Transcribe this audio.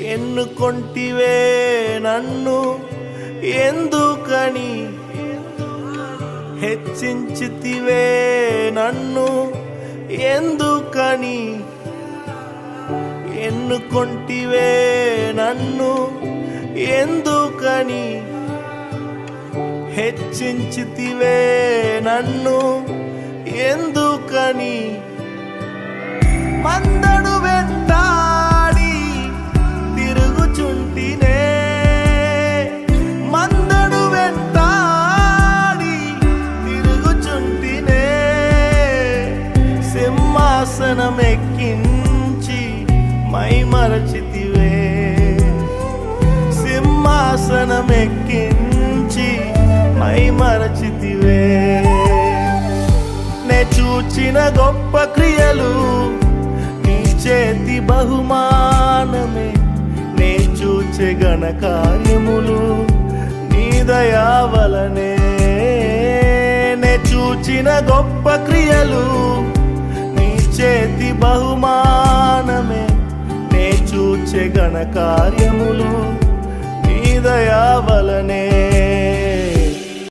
ఎన్నుకొంటివే నన్ను? ఎందుకని హెచ్చించితివే నన్ను? ఎందుకని ఎన్నుకొంటివే నన్ను? ఎందుకని హెచ్చించితివే నన్ను? ఎందుకని? మందడు సింహాసనమెక్కించి మైమరచితివే. మై మైమరచితివే. మై మరచితివే నే చూచిన గొప్ప క్రియలు నీ చేతి బహుమానమే. నే చూచే గణ కార్యములు నీ దయావలనే నే చూచిన గొప్ప క్రియలు చేతి బహుమానమే. నే చూచే గణ కార్యములు